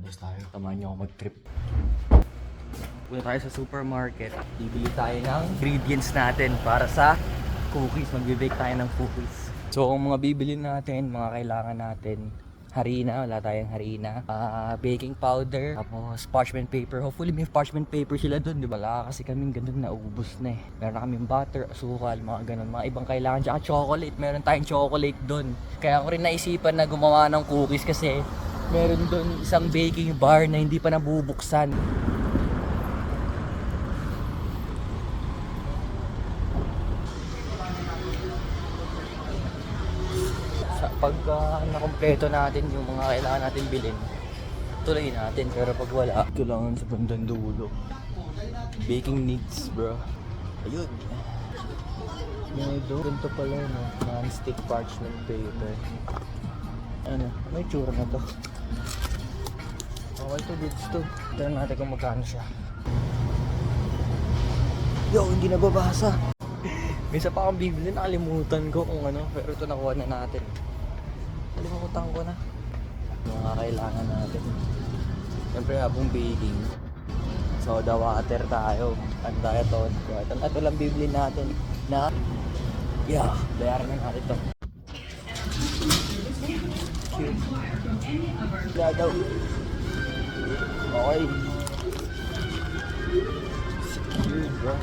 labas tayo. Tamahan niyo ako mag-trip. Punta tayo sa supermarket. Bibili tayo ng ingredients natin para sa cookies. Magbe-bake tayo ng cookies. So, ang mga bibili natin, mga kailangan natin, harina, wala tayong harina, ah, baking powder, tapos parchment paper. Hopefully may parchment paper sila doon, di ba? Wala kasi kaming ganun na ubus na eh. Meron kaming butter, asukal, mga ganun, mga ibang kailangan. Tsaka chocolate, meron tayong chocolate doon. Kaya ko rin naisipan na gumawa ng cookies kasi meron doon isang baking bar na hindi pa nabubuksan. sa pagka nakompleto natin yung mga kailangan natin bilhin, tuloy natin. Pero pag wala, kailangan sa bandang dulo. Baking needs, bro. Ayun. Medo, ganito pala, no? Non-stick parchment paper. Ano, may tsura na to. Okay to, goods to. Tignan natin kung magkano siya. Yo, hindi nababasa. Isa pa akong bibili, nakalimutan ko kung ano, pero ito nakuha na natin. Kalimutan ko na. Mga kailangan natin. Siyempre habang baking. Soda water tayo. Ano tayo to? Ito, ito lang bibili natin na Yeah, bayaran na natin to. Cute. Wala daw. Okay. Bro.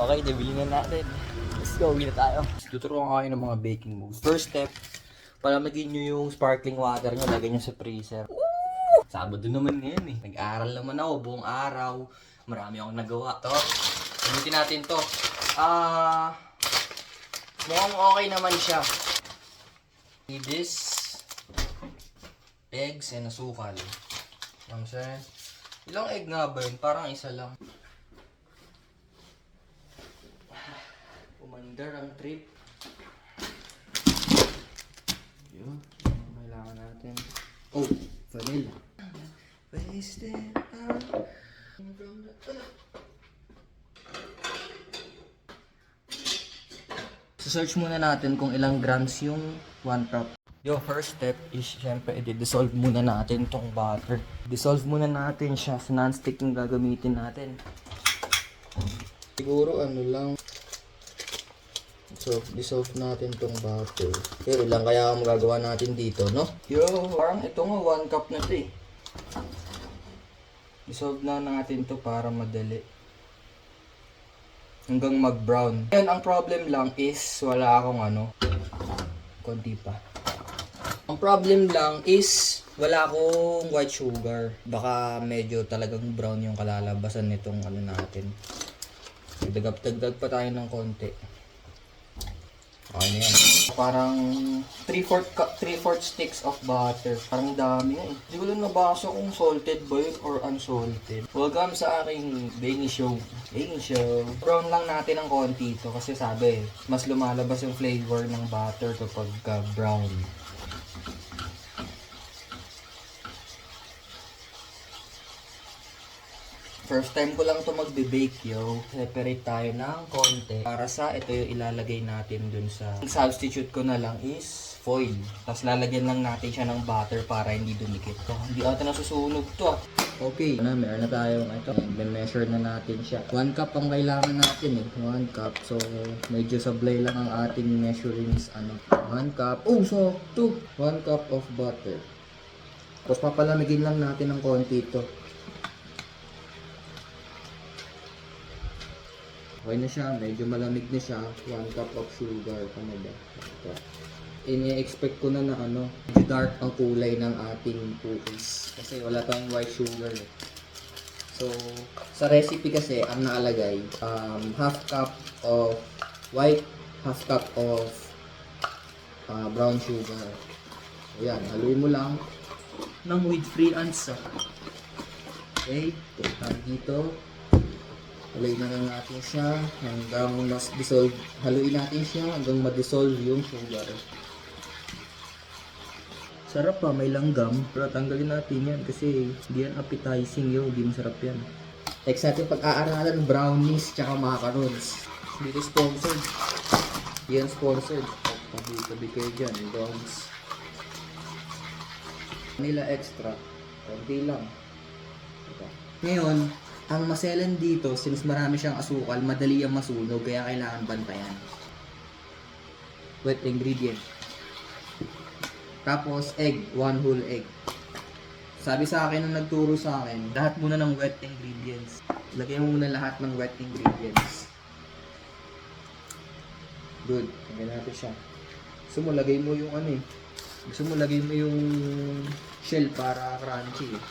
Okay, nabili na natin. Let's go, na tayo. Tuturuan ko kayo ng mga baking moves. First step, palamagin nyo yung sparkling water nyo, lagyan nyo sa freezer. Woo! Sabado naman ngayon eh. Nag-aaral naman ako buong araw. Marami akong nagawa. To, gamitin natin to. Ah, mukhang okay naman siya. This, eggs and asukal. Ang sir, ilang egg nga ba yun? Parang isa lang. Umandar ang trip. Yun. Ang Kailangan natin. Oh, vanilla. Wasted out from the... search muna natin kung ilang grams yung one cup. Yung first step is syempre i-dissolve muna natin tong butter. Dissolve muna natin siya sa non-stick yung gagamitin natin. Siguro ano lang So, dissolve natin tong butter. Pero lang kaya ang magagawa natin dito, no? Yo, parang ito nga, one cup na to eh. Dissolve na natin to para madali. Hanggang mag-brown. Yan, ang problem lang is wala akong ano, konti pa. Ang problem lang is wala akong white sugar. Baka medyo talagang brown yung kalalabasan nitong ano natin. Dagdag-dagdag pa tayo ng konti. Okay na yan. Parang 3-4 cu- 3/4 sticks of butter. Parang dami nga eh. Hindi ko lang nabasa kung salted ba yun or unsalted. Welcome sa aking baking show. Baking show. Brown lang natin ng konti ito kasi sabi, mas lumalabas yung flavor ng butter kapag ka brown. First time ko lang to magbe-bake yo. Separate tayo ng konti. Para sa ito yung ilalagay natin dun sa... Substitute ko na lang is foil. Tapos lalagyan lang natin siya ng butter para hindi dumikit. Oh, hindi ata nasusunog to ah. Okay, na, meron na tayo ito. measure na natin siya. 1 cup ang kailangan natin eh. 1 cup. So, medyo sablay lang ang ating measurings. Ano? 1 cup. Oh, so, 2. 1 cup of butter. Tapos papalamigin lang natin ng konti ito. Okay na siya, medyo malamig na siya. 1 cup of sugar. Tama ba? Ito. Ini-expect ko na na ano, medyo dark ang kulay ng ating cookies. Kasi wala tayong white sugar eh. So, sa recipe kasi, ang nakalagay, um, half cup of white, half cup of uh, brown sugar. Ayan, haluin mo lang ng with free ants. ah. Okay, punta dito. Haluin na lang natin siya hanggang mas dissolve. Haluin natin siya hanggang ma-dissolve yung sugar. Sarap pa, may langgam. Pero tanggalin natin yan kasi hindi yan appetizing yun. Hindi masarap yan. Next natin pag-aaralan brownies tsaka macarons. Hindi ito sponsored. Yan sponsored. Tabi-tabi kayo dyan, dogs. Vanilla extra. Kunti lang. Ngayon, ang maselan dito, since marami siyang asukal, madali ang masunog, kaya kailangan bantayan. Wet ingredient. Tapos, egg. One whole egg. Sabi sa akin nung nagturo sa akin, lahat muna ng wet ingredients. Lagyan mo muna lahat ng wet ingredients. Good. Lagyan natin siya. Gusto mo, lagay mo yung ano eh. Gusto mo, lagay mo yung shell para crunchy eh.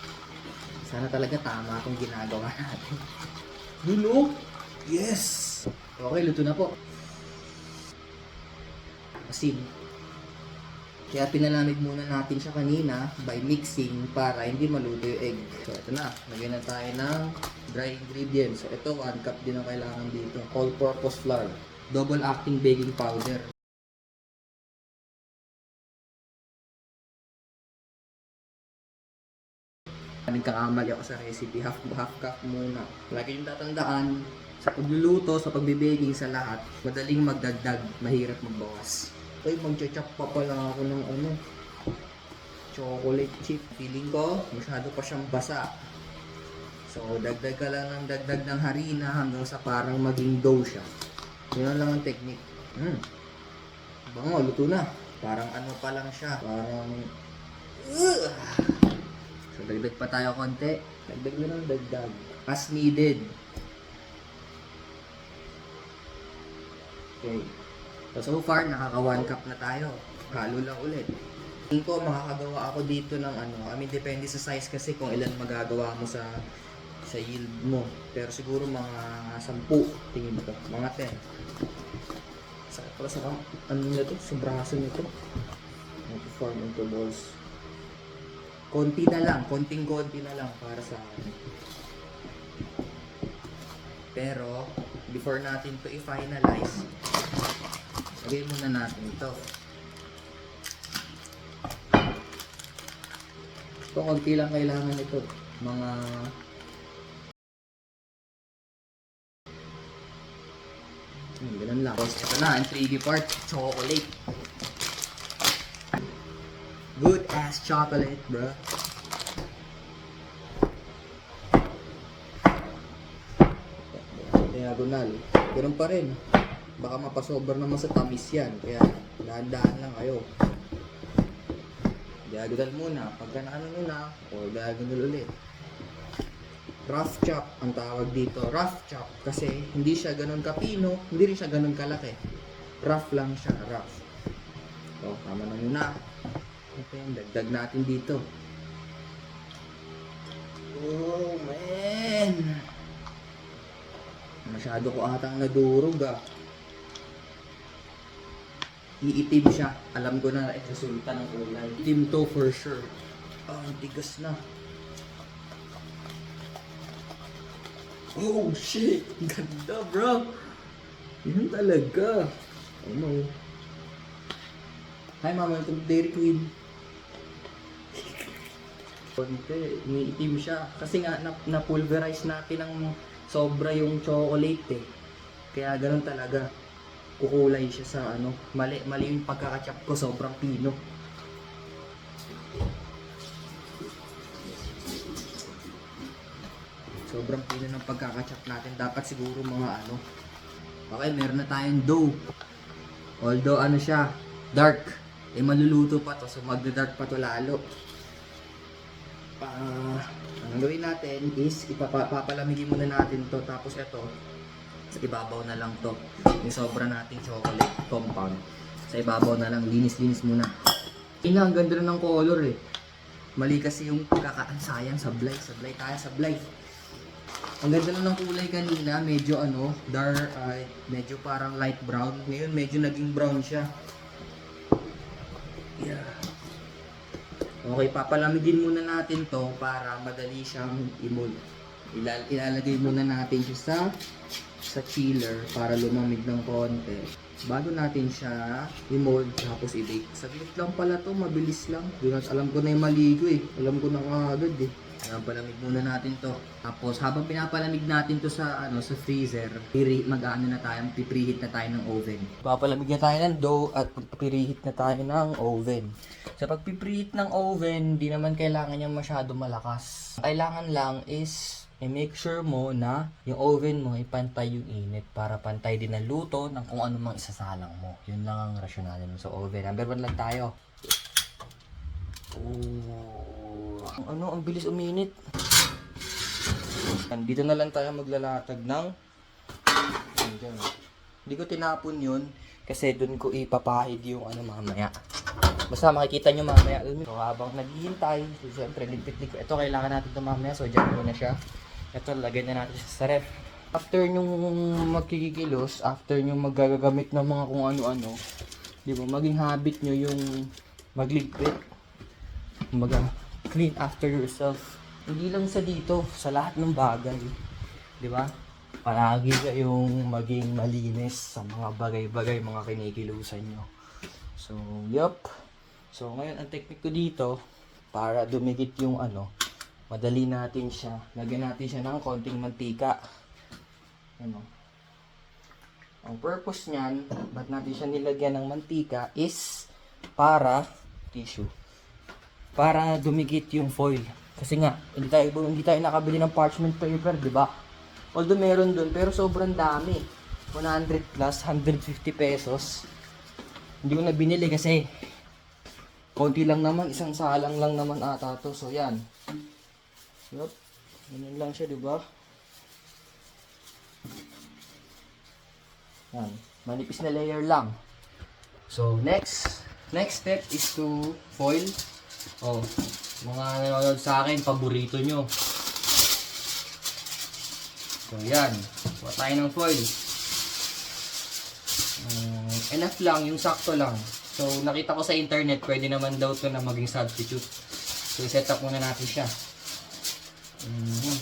Sana talaga tama itong ginagawa natin. Yun oh! Yes! Okay, luto na po. Asin. Kaya pinalamig muna natin siya kanina by mixing para hindi maluto yung egg. So, ito na. Lagyan na tayo ng dry ingredients. So, ito, 1 cup din ang kailangan dito. All-purpose flour. Double acting baking powder. Kaming kakamali ako sa recipe, half, half cup muna. Lagi yung tatandaan, sa pagluluto, sa pagbibaking, sa lahat, madaling magdagdag, mahirap magbawas. Uy, magcha-chop pa pala ako ng ano, chocolate chip. Feeling ko, masyado pa siyang basa. So, dagdag ka lang ng dagdag ng harina hanggang sa parang maging dough siya. Yun lang ang technique. Hmm. Bango, luto na. Parang ano pa lang siya. Parang... Dagdag pa tayo konti. Dagdag na ng dagdag. As needed. Okay. So, so far, nakaka 1 cup na tayo. Halo lang ulit. Tingin ko, makakagawa ako dito ng ano. I mean, depende sa size kasi kung ilan magagawa mo sa sa yield mo. Pero siguro mga 10, tingin ko. Mga 10. Sakit pala sa ano nito, sa braso nito. Ito form into balls. Konti na lang, konting-konti na lang para sa akin. Pero, before natin to i-finalize, lagay muna natin ito. Ito, konti lang kailangan ito. Mga Hmm, ganun lang. Tapos, ito na, ang 3D part, chocolate. Ass chocolate, bro. Diagonal. Ganun pa rin. Baka mapasober naman sa tamis yan. Kaya, dahan-dahan lang kayo. Diagonal muna. Pagka na ano muna, o diagonal ulit. Rough chop ang tawag dito. Rough chop kasi hindi siya ganun kapino, hindi rin siya ganun kalaki. Rough lang siya, rough. So, tama na muna. Okay, dagdag natin dito. Oh, man! Masyado ko atang nadurog ah. Iitim siya. Alam ko na resulta ng kulay. Itim to for sure. Ah, ang tigas na. Oh shit! Ganda bro! Yun talaga. Oh no. Hi mama, ito Dairy Queen. Konti, umiitim siya. Kasi nga, na- na-pulverize natin ng sobra yung chocolate eh. Kaya ganun talaga. Kukulay siya sa ano. Mali, mali yung pagkakachap ko, sobrang pino. Sobrang pino ng pagkakachap natin. Dapat siguro mga ano. Okay, meron na tayong dough. Although ano siya, dark. Eh maluluto pa to, so magda-dark pa to lalo. Ah, ang gawin natin is ipapalamigin muna natin to tapos ito sa ibabaw na lang to. Yung sobra nating chocolate compound. Sa ibabaw na lang, linis-linis muna. Ina, ang ganda ng color eh. Mali kasi yung pagkakaan sayang, sablay, sablay tayo, sablay. Ang ganda na ng kulay kanina, medyo ano, dark, ay, medyo parang light brown. Ngayon, medyo naging brown siya. Yeah. Okay, papalamigin muna natin to para madali siyang i-mold. Ilal ilalagay muna natin siya sa sa chiller para lumamig ng konti. Bago natin siya i-mold tapos i-bake. Saglit lang pala to, mabilis lang. Na- alam ko na yung maligo eh. Alam ko na kaagad eh. Pinapalamig muna natin to. Tapos habang pinapalamig natin to sa ano sa freezer, piri mag-ano na tayo, pipreheat na tayo ng oven. Papalamig na tayo ng dough at pipreheat na tayo ng oven. Sa pagpipreheat ng oven, di naman kailangan niya masyado malakas. Ang Kailangan lang is i-make sure mo na yung oven mo ay pantay yung init para pantay din ang luto ng kung ano mang isasalang mo. Yun lang ang rasyonale mo sa oven. Number one lang tayo. Oh, ano, ang bilis uminit. Dito na lang tayo maglalatag ng Ayan. Hindi ko tinapon yun kasi doon ko ipapahid yung ano mamaya. Basta makikita nyo mamaya. So habang naghihintay, so, siyempre ligpit-ligpit. Ito kailangan natin ito mamaya so dyan muna siya. Ito lagay na natin sa ref. After nyong magkikilos, after nyong magagamit ng mga kung ano-ano, di ba, maging habit nyo yung magligpit. Kumbaga, clean after yourself. Hindi lang sa dito, sa lahat ng bagay. Di ba? Palagi kayong maging malinis sa mga bagay-bagay, mga kinikilusan nyo. So, yup. So, ngayon, ang technique ko dito, para dumikit yung ano, madali natin siya. Lagyan natin siya ng konting mantika. Ano? Ang purpose niyan, ba't natin siya nilagyan ng mantika is para tissue. Para dumikit yung foil. Kasi nga, hindi tayo, hindi tayo nakabili ng parchment paper, di ba? Although meron dun, pero sobrang dami. 100 plus, 150 pesos. Hindi ko na binili kasi konti lang naman, isang salang lang naman ata to. So, yan. Yup. Ganyan lang siya, di ba? Yan. Manipis na layer lang. So, next. Next step is to foil. Oh, mga nanonood sa akin, paborito nyo. So, yan. Kuha tayo ng foil. Um, enough lang, yung sakto lang. So, nakita ko sa internet, pwede naman daw to na maging substitute. So, set up muna natin siya. Mhm.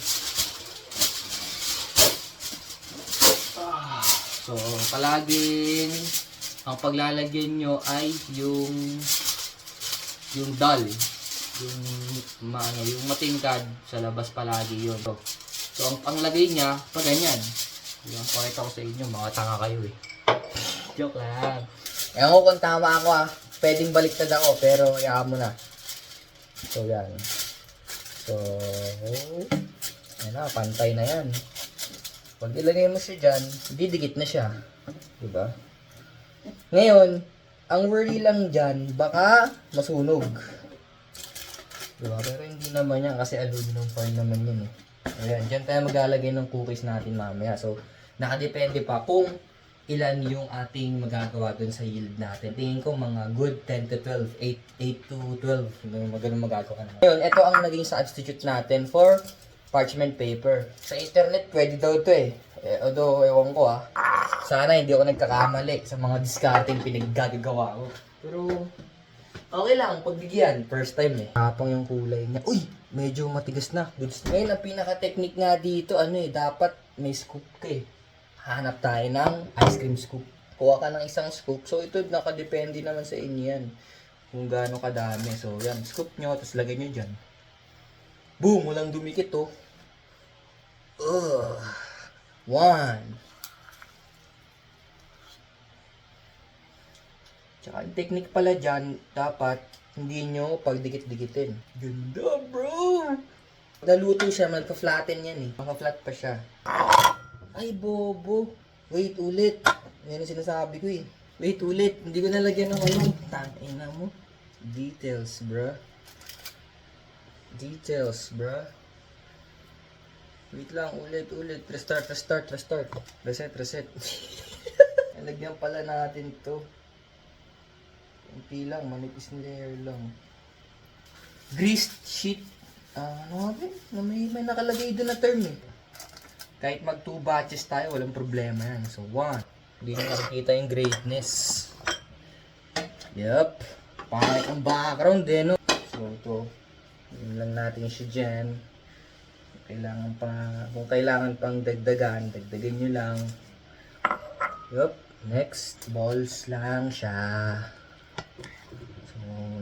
Ah, So, palaging ang paglalagyan nyo ay yung yung dull yung ano, yung matingkad sa labas palagi yun. So, so ang, ang lagay niya, pa ganyan. Yung pakita ko sa inyo, mga tanga kayo eh. Joke lang. Ewan ko kung tama ako ah. Pwedeng baliktad ako, pero hayaan mo na. So, yan. So, yan na, pantay na yan. Pag ilagay mo siya dyan, didikit na siya. Diba? Ngayon, ang worry lang dyan, baka masunog. Diba? Pero hindi naman yan kasi aluminum foil naman yun eh. Ayan, dyan tayo maglalagay ng cookies natin mamaya. So, nakadepende pa kung ilan yung ating magagawa dun sa yield natin. Tingin ko mga good 10 to 12, 8, 8 to 12. Ganun, ganun magagawa na. Ngayon, ito ang naging substitute natin for parchment paper. Sa internet, pwede daw to eh. eh although, ewan ko ah. Sana hindi ako nagkakamali sa mga discarding pinaggagawa ko. Pero, okay lang, pagbigyan. First time eh. Tapang yung kulay niya. Uy! Medyo matigas na. Goods na. Ngayon, ang pinaka-technique nga dito, ano eh, dapat may scoop ka eh. Hanap tayo ng ice cream scoop. Kuha ka ng isang scoop. So, ito nakadepende naman sa inyo yan. Kung gaano kadami. So, yan. Scoop nyo, tapos lagay nyo dyan. Boom! Walang dumikit oh. Ugh. One. Tsaka yung technique pala dyan, dapat hindi nyo pagdikit-dikitin. Ganda bro! Naluto siya, magpa-flatten yan eh. Maka-flat pa siya. Ay, bobo. Wait, ulit. Yan ang sinasabi ko eh. Wait, ulit. Hindi ko nalagyan ng ano. Tangina mo. Details, bruh. Details, bruh. Wait lang, ulit, ulit. Restart, restart, restart. Reset, reset. Nalagyan pala natin to. Kunti lang, manipis na layer lang. Greased sheet. Ah, ano nga ba? may, may nakalagay doon na term eh. Kahit mag two batches tayo, walang problema yan. So, one. Hindi na makikita yung greatness. Yup. Pangit ang background din, no? So, ito. Yun lang natin siya dyan. Kailangan pa, kung kailangan pang dagdagan, dagdagan nyo lang. Yup. Next, balls lang siya.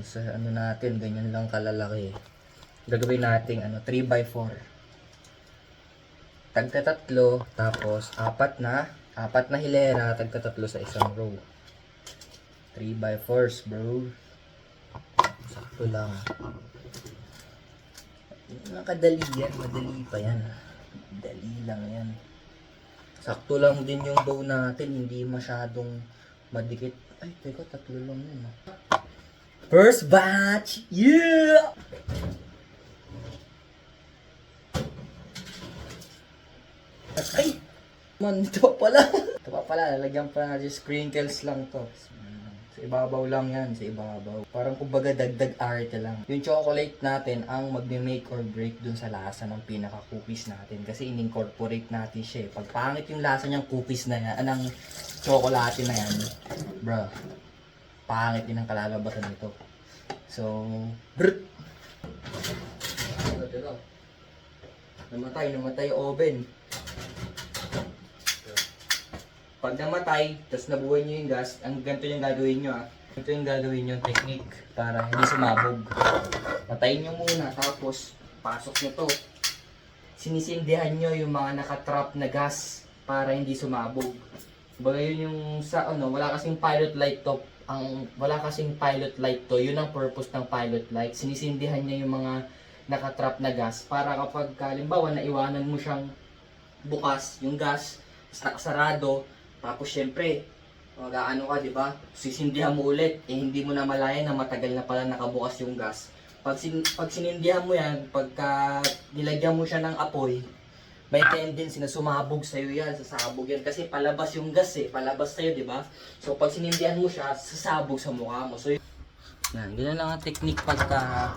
So, sa ano natin, ganyan lang kalalaki. gagawin nating ano, 3x4. Tagta tatlo, tapos apat na, apat na hilera, tagta tatlo sa isang row. 3x4s, bro. Sakto lang. Nakadali yan, madali pa yan. Dali lang yan. Sakto lang din yung bow natin, hindi masyadong madikit. Ay, teka, tatlo lang yun. First batch! Yeah! Ay! Man, ito pa pala. ito pa pala, lalagyan pa natin sprinkles lang to. Sa ibabaw lang yan, sa ibabaw. Parang kumbaga dagdag arte lang. Yung chocolate natin ang magme-make or break dun sa lasa ng pinaka-cookies natin. Kasi in-incorporate natin siya eh. Pag pangit yung lasa niyang cookies na yan, anang chocolate na yan, bro, pangit din ang kalalabasan nito. So, brr! Ano. Namatay, namatay oven. Pag namatay, tapos nabuhay nyo yung gas, ang ganito yung gagawin nyo ah. Ito yung gagawin yung technique para hindi sumabog. Patayin nyo muna, tapos pasok nyo to. Sinisindihan nyo yung mga nakatrap na gas para hindi sumabog. Baga yun yung sa ano, wala kasing pilot light to. Ang wala kasing pilot light to. Yun ang purpose ng pilot light. Sinisindihan niya yung mga nakatrap na gas para kapag halimbawa naiwanan mo siyang bukas yung gas, nakasarado, tapos syempre, mag-ano ka, di ba? Sisindihan mo ulit, eh hindi mo na malaya na matagal na pala nakabukas yung gas. Pag, sin pag sinindihan mo yan, pagka nilagyan mo siya ng apoy, may tendency na sumabog sa'yo yan, sasabog yan. Kasi palabas yung gas eh, palabas sa'yo, di ba? So pag sinindihan mo siya, sasabog sa mukha mo. So yan, ganyan lang ang technique pagka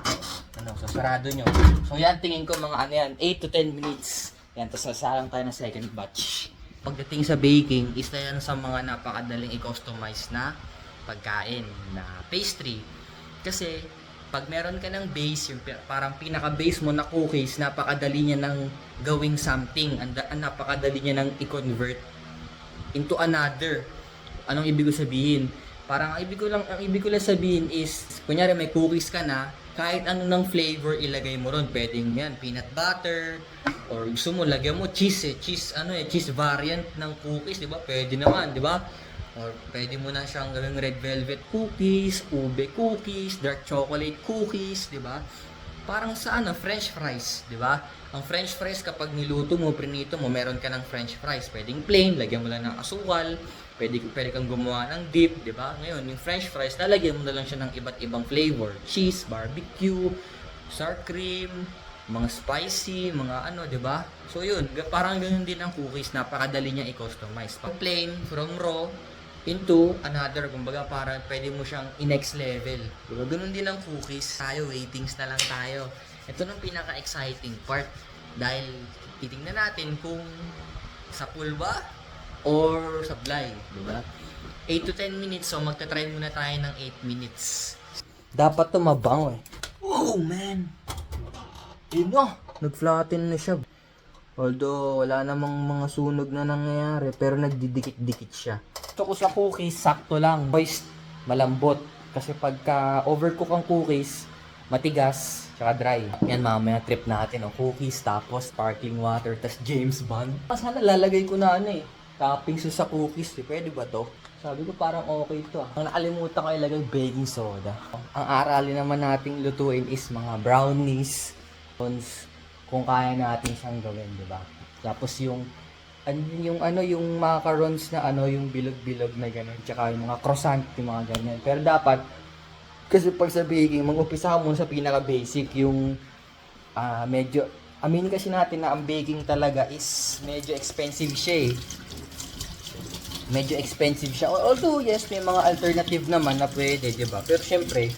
ano, sasarado nyo. So yan, tingin ko mga ano yan, 8 to 10 minutes. Yan, tapos sasalang tayo ng second batch. Pagdating sa baking, isa yan sa mga napakadaling i-customize na pagkain na pastry. Kasi, pag meron ka ng base, yung parang pinaka-base mo na cookies, napakadali niya ng gawing something. Ang napakadali niya ng i-convert into another. Anong ibig ko sabihin? Parang ang ibig ko lang ang ibig ko lang sabihin is kunyari may cookies ka na, kahit ano ng flavor ilagay mo ron. Pwedeng yan, peanut butter or gusto mo lagyan mo cheese eh, cheese ano eh, cheese variant ng cookies, 'di ba? Pwede naman, 'di ba? Or pwede mo na siyang gawing red velvet cookies, ube cookies, dark chocolate cookies, 'di ba? Parang sa ano, french fries, 'di ba? Ang french fries kapag niluto mo, prinito mo, meron ka ng french fries. Pwedeng plain, lagyan mo lang ng asukal, pwede, pwede kang gumawa ng dip, 'di ba? Ngayon, yung french fries, lalagyan mo na lang siya ng iba't ibang flavor. Cheese, barbecue, sour cream, mga spicy, mga ano, 'di ba? So 'yun, parang ganoon din ang cookies, napakadali niya i-customize. Plain from raw into another, kumbaga parang pwede mo siyang i-next level. Diba? Ganun din ang cookies. Tayo, waitings na lang tayo. Ito nang pinaka-exciting part. Dahil titingnan natin kung sa pulba or sa blay. Diba? 8 to 10 minutes, so magta-try muna tayo ng 8 minutes. Dapat to mabango eh. Oh man! Yun na, nag-flatten na siya. Although, wala namang mga sunog na nangyayari, pero nagdidikit-dikit siya. Gusto ko sa cookies, sakto lang. Moist, malambot. Kasi pagka overcook ang cookies, matigas, tsaka dry. Yan, mamaya trip natin, oh. cookies, tapos sparkling water, tapos James Bond. Sana lalagay ko na ano eh, toppings sa cookies eh. Pwede ba to? Sabi ko parang okay to ah. Ang nakalimutan ko ilagay baking soda. Ang aralin naman nating lutuin is mga brownies, Cons, kung kaya natin siyang gawin, di ba? Tapos yung yung ano yung macarons na ano yung bilog-bilog na ganun tsaka yung mga croissant yung mga ganyan. Pero dapat kasi pag sa baking mag-umpisa muna sa pinaka basic yung ah medyo amin kasi natin na ang baking talaga is medyo expensive siya eh. Medyo expensive siya. Although yes may mga alternative naman na pwede di ba? Pero syempre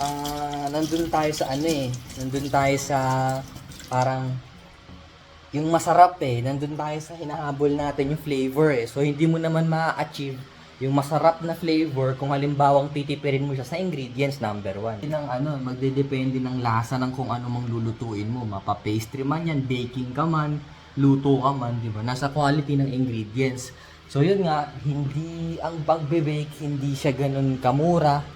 ah nandun tayo sa ano eh nandun tayo sa parang yung masarap eh, nandun tayo sa hinahabol natin yung flavor eh. So, hindi mo naman ma-achieve yung masarap na flavor kung halimbawang titipirin mo siya sa ingredients number one. Ang ano, magdedepende ng lasa ng kung ano mang lulutuin mo. Mapa-pastry man yan, baking ka man, luto ka man, di ba? Nasa quality ng ingredients. So, yun nga, hindi, ang pagbe-bake, hindi siya ganun kamura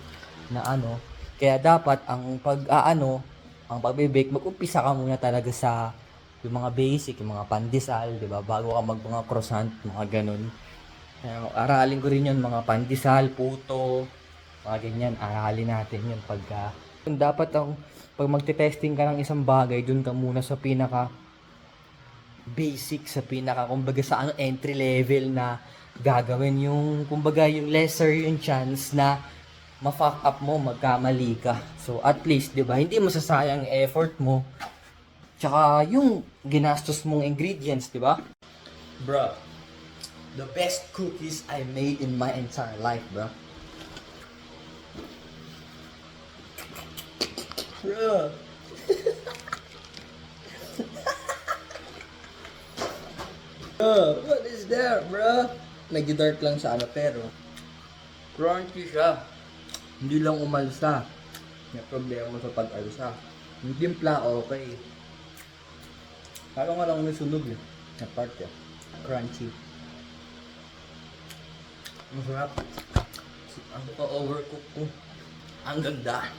na ano. Kaya dapat, ang pag-aano, ang pagbe-bake, mag-umpisa ka muna talaga sa yung mga basic, yung mga pandesal, di ba? Bago ka mag mga croissant, mga ganun. Kaya aralin ko rin yun, mga pandesal, puto, mga ganyan. Aralin natin yun pagka... Dapat ang, pag magte-testing ka ng isang bagay, dun ka muna sa pinaka basic, sa pinaka, kumbaga sa ano, entry level na gagawin yung, kumbaga yung lesser yung chance na ma-fuck up mo, magkamali ka. So, at least, di ba, hindi masasayang effort mo. Tsaka, yung ginastos mong ingredients, di ba? Bro, the best cookies I made in my entire life, bro. Bro. bro, what is that, bro? Medyo dark lang sa ano, pero crunchy siya. Hindi lang umalsa. May problema sa pag-alsa. Yung timpla, okay. Parang nga lang may sunog eh. Na part eh. Crunchy. Masarap. Ang pa-overcook ko. Ang ganda.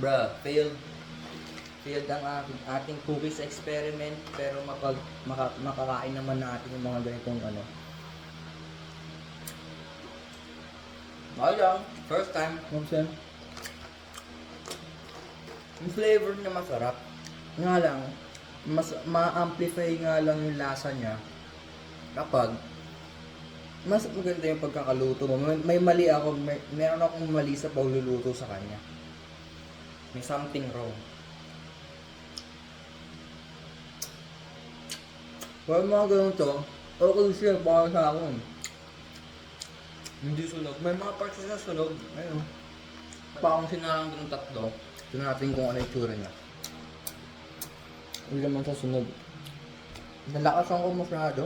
Bruh, failed. Failed ang ating, ating cookies experiment. Pero mapag, maka, makakain naman natin yung mga ganitong ano. Okay lang. First time. Mamsen. Yung flavor niya masarap. Nga lang, mas ma-amplify nga lang yung lasa niya kapag mas maganda yung pagkakaluto mo. May, may mali ako, may, meron akong mali sa pagluluto sa kanya. May something wrong. Pero mga ganun to, okay siya para sa akin. Hindi sunog. May mga parts na sunog. Ayun. Pa akong sinarang ng tatlo. Tignan natin kung ano yung tsura niya. Hindi naman sa sunog. Nalakasan ko masyado.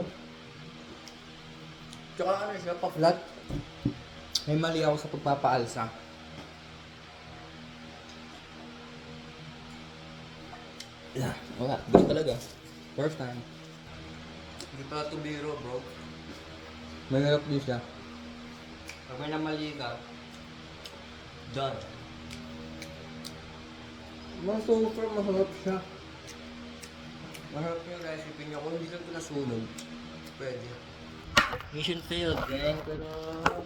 Tsaka ano siya, pa-flat. May mali ako sa pagpapaalsa. Wala. Gusto talaga. First time. Hindi pa ito biro, bro. Mahirap din siya. Pag may namali ka, done. Mas super masarap siya. Masarap yung recipe niya. Kung hindi lang ito nasunog, pwede. Mission failed, gang. Pero,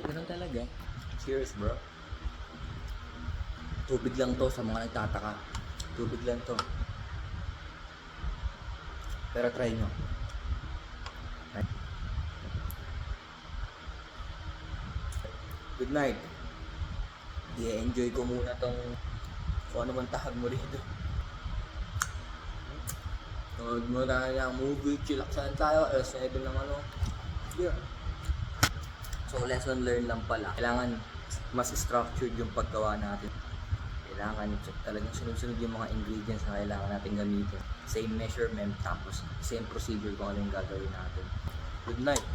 ganun talaga. Cheers, bro. Tubig lang to sa mga nagtataka. Tubig lang to. Pero try nyo. Good night. I-enjoy ko muna tong kung ano man tahag mo rito. Nood mo na ng movie, chillaksan tayo, alas 7 ng ano. Yeah. So lesson learned lang pala. Kailangan mas structured yung paggawa natin. Kailangan talagang sunod-sunod yung mga ingredients na kailangan natin gamitin. Same measurement, tapos same procedure kung ano yung gagawin natin. Good night.